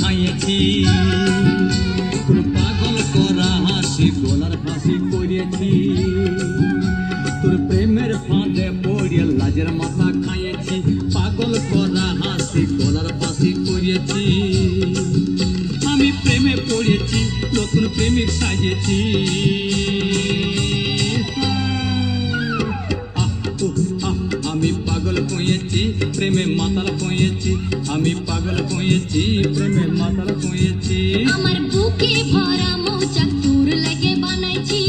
খাইয়েছি। তোর পাগল করা হাসি, গলার ফাঁসি করিয়েছি। তোর প্রেমের ফাঁদে পড়িয়ে লাজের মাথা খাইয়েছি। পাগল করা হাসি, গলার ফাঁসি করিয়েছি। আমি প্রেমে পড়েছি, নতুন প্রেমিক সাজেছি কইয়েছি, প্রেমে মাতাল কইয়েছি, আমি পাগল কইয়েছি, প্রেমে মাতাল কইয়েছি। আমার বুকে ভরা মৌচাক দূর লেগে বানাইছি।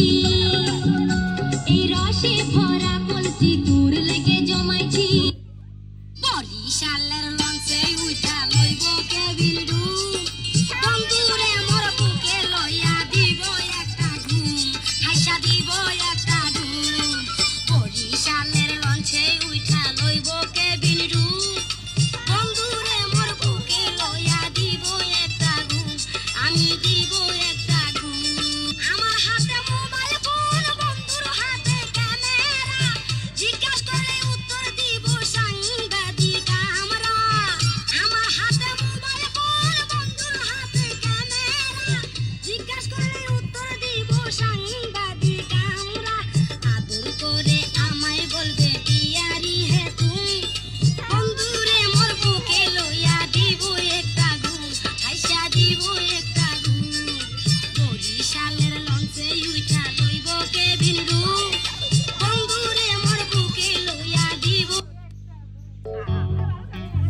এই রসে ভরা কলসি দূর লেগে জমাইছি। লঞ্চে উঠা লইব কেবিল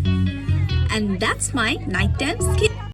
And that's my nighttime skip.